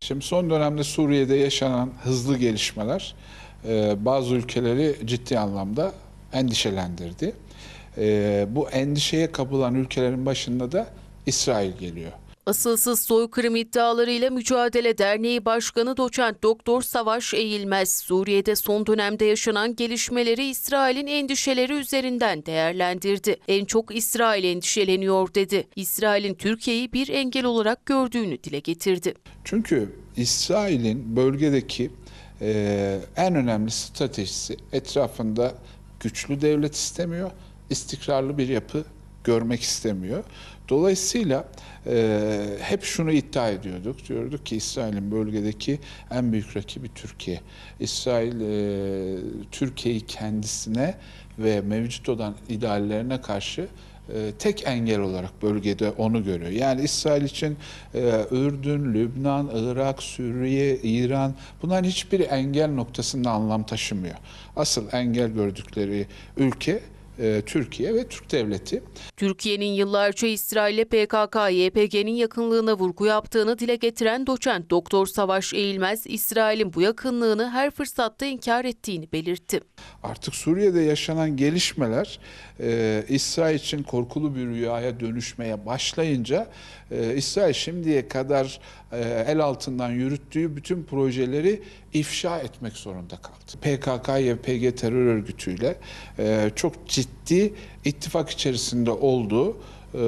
Şimdi son dönemde Suriye'de yaşanan hızlı gelişmeler e, bazı ülkeleri ciddi anlamda endişelendirdi. E, bu endişeye kapılan ülkelerin başında da İsrail geliyor. Asılsız soykırım iddialarıyla Mücadele Derneği Başkanı Doçent Doktor Savaş Eğilmez, Suriye'de son dönemde yaşanan gelişmeleri İsrail'in endişeleri üzerinden değerlendirdi. En çok İsrail endişeleniyor dedi. İsrail'in Türkiye'yi bir engel olarak gördüğünü dile getirdi. Çünkü İsrail'in bölgedeki e, en önemli stratejisi etrafında güçlü devlet istemiyor, istikrarlı bir yapı görmek istemiyor. Dolayısıyla e, hep şunu iddia ediyorduk. Diyorduk ki İsrail'in bölgedeki en büyük rakibi Türkiye. İsrail e, Türkiye'yi kendisine ve mevcut olan ideallerine karşı e, tek engel olarak bölgede onu görüyor. Yani İsrail için e, Ürdün, Lübnan, Irak, Suriye, İran bunların hiçbir engel noktasında anlam taşımıyor. Asıl engel gördükleri ülke e, Türkiye ve Türk devleti. Türkiye'nin yıllarca İsrail'e PKK-YPG'nin yakınlığına vurgu yaptığını dile getiren doçent Doktor Savaş Eğilmez, İsrail'in bu yakınlığını her fırsatta inkar ettiğini belirtti. Artık Suriye'de yaşanan gelişmeler e, İsrail için korkulu bir rüyaya dönüşmeye başlayınca e, İsrail şimdiye kadar el altından yürüttüğü bütün projeleri ifşa etmek zorunda kaldı. PKK, YPG terör örgütüyle e, çok ciddi ittifak içerisinde olduğu e,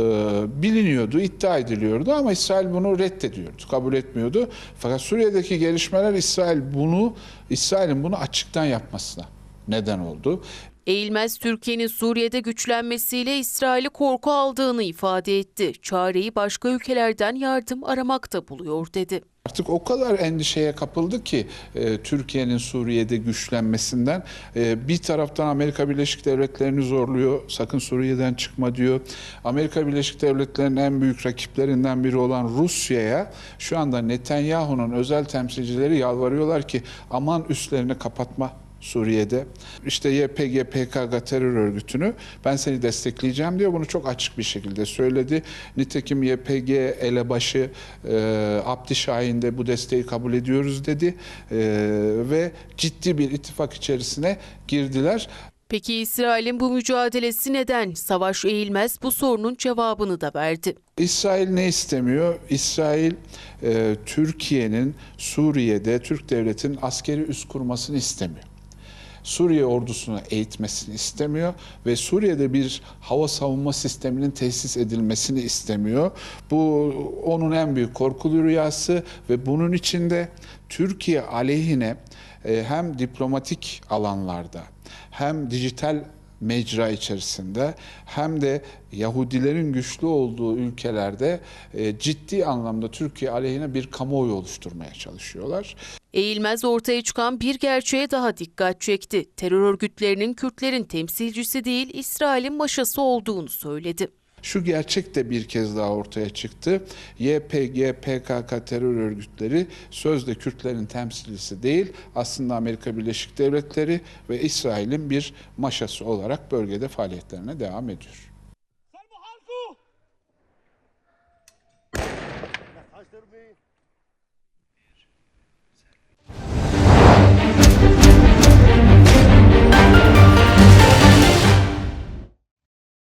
biliniyordu, iddia ediliyordu ama İsrail bunu reddediyordu, kabul etmiyordu. Fakat Suriye'deki gelişmeler İsrail bunu, İsrail'in bunu açıktan yapmasına neden oldu. Eğilmez Türkiye'nin Suriye'de güçlenmesiyle İsrail'i korku aldığını ifade etti. Çareyi başka ülkelerden yardım aramakta buluyor dedi. Artık o kadar endişeye kapıldı ki e, Türkiye'nin Suriye'de güçlenmesinden e, bir taraftan Amerika Birleşik Devletleri'ni zorluyor. Sakın Suriye'den çıkma diyor. Amerika Birleşik Devletleri'nin en büyük rakiplerinden biri olan Rusya'ya şu anda Netanyahu'nun özel temsilcileri yalvarıyorlar ki aman üstlerini kapatma Suriye'de. İşte YPG, PKK terör örgütünü ben seni destekleyeceğim diyor. Bunu çok açık bir şekilde söyledi. Nitekim YPG elebaşı e, Abdi Şahin de bu desteği kabul ediyoruz dedi. E, ve ciddi bir ittifak içerisine girdiler. Peki İsrail'in bu mücadelesi neden? Savaş Eğilmez bu sorunun cevabını da verdi. İsrail ne istemiyor? İsrail e, Türkiye'nin Suriye'de Türk devletinin askeri üs kurmasını istemiyor. Suriye ordusunu eğitmesini istemiyor ve Suriye'de bir hava savunma sisteminin tesis edilmesini istemiyor. Bu onun en büyük korkulu rüyası ve bunun içinde Türkiye aleyhine e, hem diplomatik alanlarda hem dijital mecra içerisinde hem de Yahudilerin güçlü olduğu ülkelerde e, ciddi anlamda Türkiye aleyhine bir kamuoyu oluşturmaya çalışıyorlar. Eğilmez ortaya çıkan bir gerçeğe daha dikkat çekti. Terör örgütlerinin Kürtlerin temsilcisi değil İsrail'in maşası olduğunu söyledi. Şu gerçek de bir kez daha ortaya çıktı. YPG, PKK terör örgütleri sözde Kürtlerin temsilcisi değil, aslında Amerika Birleşik Devletleri ve İsrail'in bir maşası olarak bölgede faaliyetlerine devam ediyor. Halku!